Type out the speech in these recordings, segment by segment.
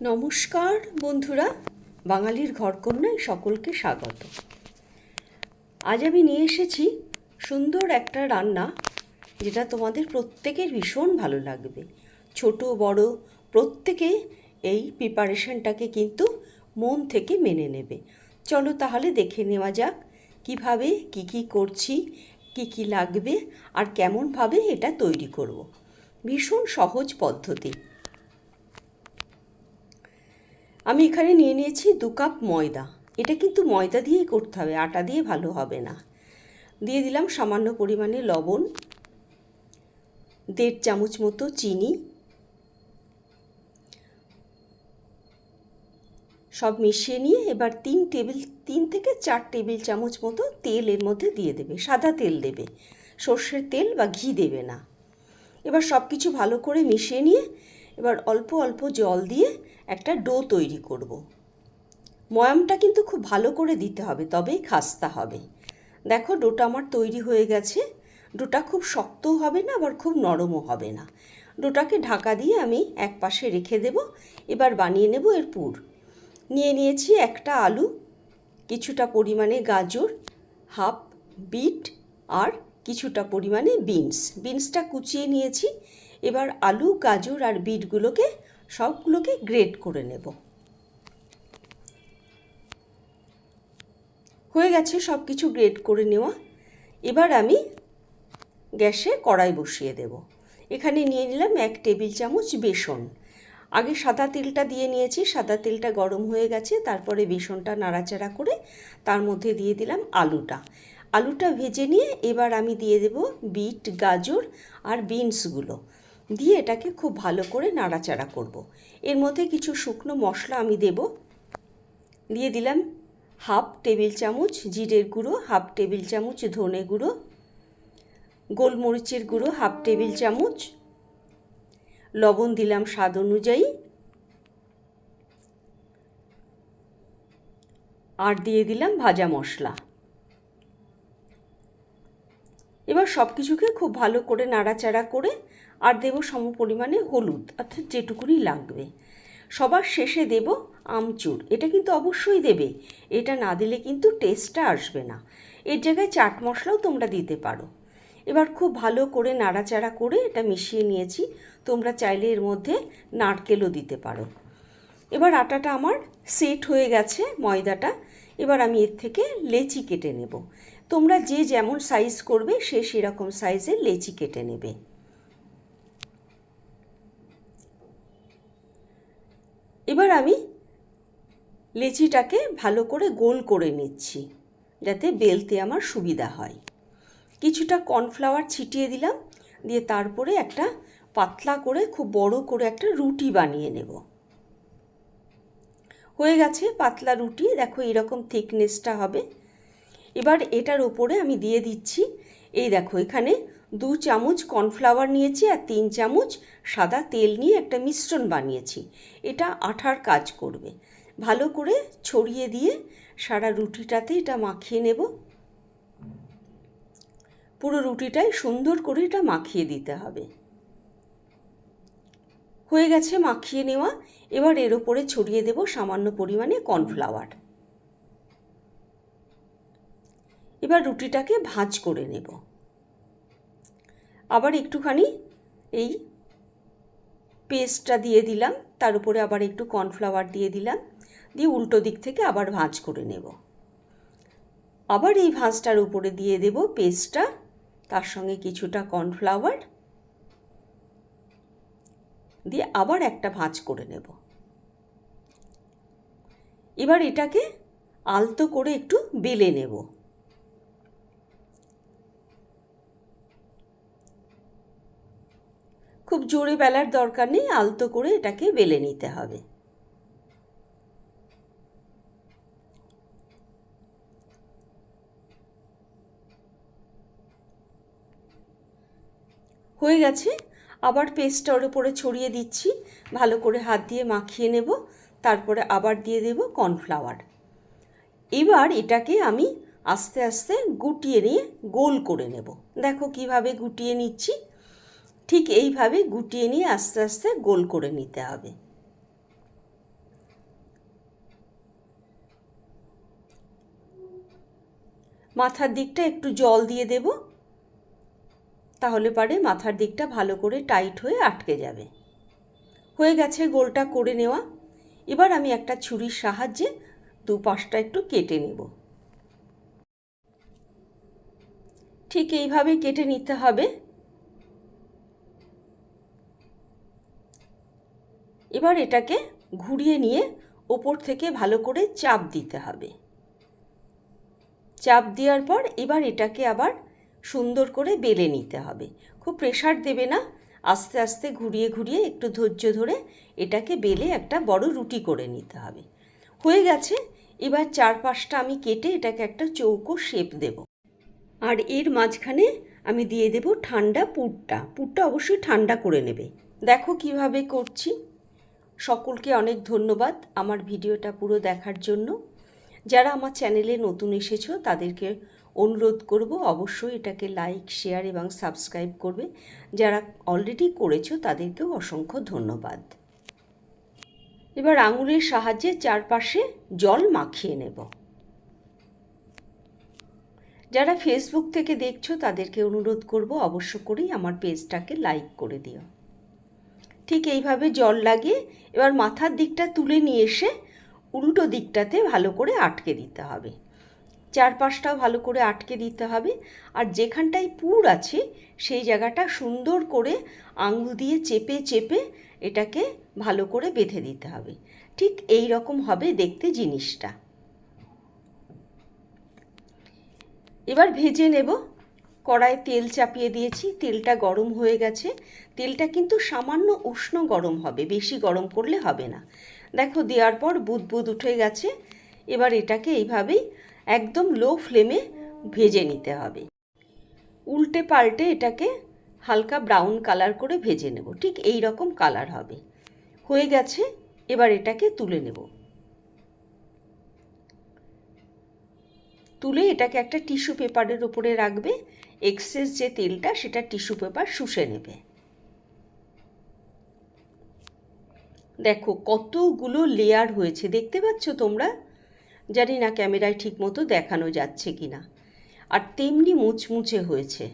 নমস্কার, বন্ধুরা। বাঙালির ঘরকন্যায় সকলকে স্বাগত। আজ আমি নিয়ে এসেছি সুন্দর একটা রান্না, যেটা তোমাদের প্রত্যেকের ভীষণ ভালো লাগবে। ছোট, বড়, প্রত্যেকে এই প্রিপারেশনটাকে কিন্তু মন থেকে মেনে নেবে। চলো তাহলে দেখে নেওয়া যাক কীভাবে, কি কি করছি, কি কি লাগবে, আর কেমনভাবে এটা তৈরি করব। ভীষণ সহজ পদ্ধতি। আমি এখানে নিয়ে নিয়েছি দু কাপ ময়দা। এটা কিন্তু ময়দা দিয়েই করতে হবে, আটা দিয়ে ভালো হবে না। দিয়ে দিলাম সামান্য পরিমাণে লবণ, দেড় চামচ মতো চিনি, সব মিশিয়ে নিয়ে এবার তিন টেবিল, তিন থেকে চার টেবিল চামচ মতো তেল এর মধ্যে দিয়ে দেবে, সাদা তেল দেবে। সর্ষের তেল বা ঘি দেবে না। এবার সব কিছু ভালো করে মিশিয়ে নিয়ে এবার অল্প অল্প জল দিয়ে একটা ডো তৈরি করব। ময়ামটা কিন্তু খুব ভালো করে দিতে হবে, তবেই খাস্তা হবে। দেখো, ডোটা আমার তৈরি হয়ে গেছে। ডোটা খুব শক্তও হবে না, আবার খুব নরমও হবে না। ডোটাকে ঢাকা দিয়ে আমি এক পাশে রেখে দেব। এবার বানিয়ে নেব এর পুর। নিয়ে নিয়েছি একটা আলু, কিছুটা পরিমাণে গাজর, হাফ বিট, আর কিছুটা পরিমাণে বিনস। বিনসটা কুচিয়ে নিয়েছি। এবার আলু, গাজর আর বিটগুলোকে সবগুলোকে গ্রেড করে নেব। হয়ে গেছে সব কিছু গ্রেড করে নেওয়া। এবার আমি গ্যাসে কড়াই বসিয়ে দেব। এখানে নিয়ে নিলাম এক টেবিল চামচ বেসন। আগে সাদা তেলটা দিয়ে নিয়েছি, সাদা তেলটা গরম হয়ে গেছে, তারপরে বেসনটা নাড়াচাড়া করে তার মধ্যে দিয়ে দিলাম আলুটা। আলুটা ভেজে নিয়ে এবার আমি দিয়ে দেব বিট, গাজর আর বিনসগুলো। দিয়ে এটাকে খুব ভালো করে নাড়াচাড়া করব। এর মধ্যে কিছু শুকনো মশলা আমি দেব। দিয়ে দিলাম হাফ টেবিল চামচ জিরের গুঁড়ো, হাফ টেবিল চামচ ধনে গুঁড়ো, গোলমরিচের গুঁড়ো, হাফ টেবিল চামচ, লবণ দিলাম স্বাদ অনুযায়ী। আর দিয়ে দিলাম ভাজা মশলা এবার সব কিছুকে খুব ভালো করে নাড়াচাড়া করে আর দেব সম পরিমাণে হলুদ, অর্থাৎ যেটুকুনি লাগবে। সবার শেষে দেব আমচুর। এটা কিন্তু অবশ্যই দেবে। এটা না দিলে কিন্তু টেস্টটা আসবে না। এর জায়গায় চাট মশলাও তোমরা দিতে পারো। এবার খুব ভালো করে নাড়াচাড়া করে এটা মিশিয়ে নিয়েছি। তোমরা চাইলে এর মধ্যে নারকেলও দিতে পারো। এবার আটাটা আমার সেট হয়ে গেছে ময়দাটা। এবার আমি এর থেকে লেচি কেটে নেব। তোমরা যে যেমন সাইজ করবে, সে সেরকম সাইজের লেচি কেটে নেবে। এবার আমি লেচিটাকে ভালো করে গোল করে নিচ্ছি, যাতে বেলতে আমার সুবিধা হয়। কিছুটা কর্নফ্লাওয়ার ছিটিয়ে দিলাম, দিয়ে তারপরে একটা পাতলা করে, খুব বড় করে একটা রুটি বানিয়ে নেব। হয়ে গেছে পাতলা রুটি, দেখো এরকম থিকনেসটা হবে। এবার এটার ওপরে আমি দিয়ে দিচ্ছি, এই দেখো এখানে দু চামচ কর্নফ্লাওয়ার নিয়েছি আর তিন চামচ সাদা তেল নিয়ে একটা মিশ্রণ বানিয়েছি, এটা আঠার কাজ করবে। ভালো করে ছড়িয়ে দিয়ে সারা রুটিটাতে এটা মাখিয়ে নেব। পুরো রুটিটাই সুন্দর করে এটা মাখিয়ে দিতে হবে। হয়ে গেছে মাখিয়ে নেওয়া, এবার এর ওপরে ছড়িয়ে দেব সামান্য পরিমাণে কর্নফ্লাওয়ার। এবার রুটিটাকে ভাঁজ করে নেব। আবার একটুখানি এই পেস্টটা দিয়ে দিলাম, তার উপরে আবার একটু কর্নফ্লাওয়ার দিয়ে দিলাম, দিয়ে উল্টো দিক থেকে আবার ভাঁজ করে নেব। আবার এই ভাঁজটার উপরে দিয়ে দেব পেস্টটা, তার সঙ্গে কিছুটা কর্নফ্লাওয়ার, দিয়ে আবার একটা ভাঁজ করে নেব। এবার এটাকে আলতো করে একটু বেলে নেব। খুব জোরে বেলার দরকার নেই, আলতো করে এটাকে বেলে নিতে হবে। হয়ে গেছে। আবার পেস্টটা ওর উপরে ছড়িয়ে দিচ্ছি। ভালো করে হাত দিয়ে মাখিয়ে নেব। তারপরে আবার দিয়ে দেব কর্নফ্লাওয়ার। এবার এটাকে আমি আস্তে আস্তে গুটিয়ে নিয়ে গোল করে নেব। দেখো কীভাবে গুটিয়ে নিচ্ছি। ঠিক এইভাবে গুটিয়ে নিয়ে আস্তে আস্তে গোল করে নিতে হবে। মাথার দিকটা একটু জল দিয়ে দেব, তাহলে পারে মাথার দিকটা ভালো করে টাইট হয়ে আটকে যাবে। হয়ে গেছে গোলটা করে নেওয়া। এবার আমি একটা ছুরির সাহায্যে দুপাশটা একটু কেটে নেব। ঠিক এইভাবে কেটে নিতে হবে। এবার এটাকে ঘুরিয়ে নিয়ে ওপর থেকে ভালো করে চাপ দিতে হবে। চাপ দেওয়ার পর এবার এটাকে আবার সুন্দর করে বেলে নিতে হবে। খুব প্রেশার দেবে না, আস্তে আস্তে ঘুরিয়ে ঘুরিয়ে একটু ধৈর্য ধরে এটাকে বেলে একটা বড় রুটি করে নিতে হবে। হয়ে গেছে, এবার চার পাঁচটা আমি কেটে এটাকে একটা চৌকো শেপ দেব। আর এর মাঝখানে আমি দিয়ে দেব ঠান্ডা পুরটা। পুরটা অবশ্যই ঠান্ডা করে নেবে। দেখো কীভাবে করছি। সকলকে অনেক ধন্যবাদ আমার ভিডিওটা পুরো দেখার জন্য। যারা আমার চ্যানেলে নতুন এসেছ, তাদেরকে অনুরোধ করব অবশ্যই এটাকে লাইক, শেয়ার এবং সাবস্ক্রাইব করবে। যারা অলরেডি করেছ, তাদেরকেও অসংখ্য ধন্যবাদ। এবার আঙুলের সাহায্যে চারপাশে জল মাখিয়ে নেব। যারা ফেসবুক থেকে দেখছ, তাদেরকে অনুরোধ করব অবশ্য করেই আমার পেজটাকে লাইক করে দিও। ঠিক এইভাবে জল লাগিয়ে এবার মাথার দিকটা তুলে নিয়ে এসে উল্টো দিকটাতে ভালো করে আটকে দিতে হবে। চারপাশটাও ভালো করে আটকে দিতে হবে আর যেখানটায় পুর আছে সেই জায়গাটা সুন্দর করে আঙুল দিয়ে চেপে চেপে এটাকে ভালো করে বেঁধে দিতে হবে। ঠিক এই রকম হবে দেখতে জিনিসটা। এবার ভেজে নেব। কড়ায় তেল চাপিয়ে দিয়েছি, তেলটা গরম হয়ে গেছে। তেলটা কিন্তু সামান্য উষ্ণ গরম হবে, বেশি গরম করলে হবে না। দেখো, দেওয়ার পর বুদ বুদ উঠে গেছে। এবার এটাকে এইভাবেই একদম লো ফ্লেমে ভেজে নিতে হবে। উল্টে পাল্টে এটাকে হালকা ব্রাউন কালার করে ভেজে নেব, ঠিক এই রকম কালার হবে। হয়ে গেছে, এবার এটাকে তুলে নেব। তুলে এটাকে একটা টিস্যু পেপারের ওপরে রাখবে এক্সেস যে তেলটা, সেটা টিস্যু পেপার শুষে নেবে। দেখো, কতগুলো লেয়ার হয়েছে, দেখতে পাচ্ছ তোমরা? জানি না ক্যামেরায় ঠিক মতো দেখানো যাচ্ছে কি না আর তেমনি মুচমুচে হয়েছে।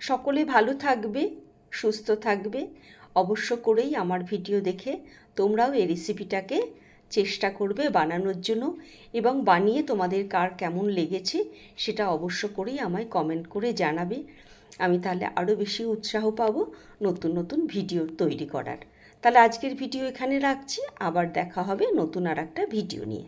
সকলে ভালো থাকবে, সুস্থ থাকবে। অবশ্য করেই আমার ভিডিও দেখে তোমরাও এই রেসিপিটাকে চেষ্টা করবে বানানোর জন্য এবং বানিয়ে তোমাদের কার কেমন লেগেছে সেটা অবশ্য করেই আমায় কমেন্ট করে জানাবে। আমি তাহলে আরও বেশি উৎসাহ পাবো নতুন নতুন ভিডিও তৈরি করার। তাহলে আজকের ভিডিও এখানে রাখছি। আবার দেখা হবে নতুন আর একটা ভিডিও নিয়ে।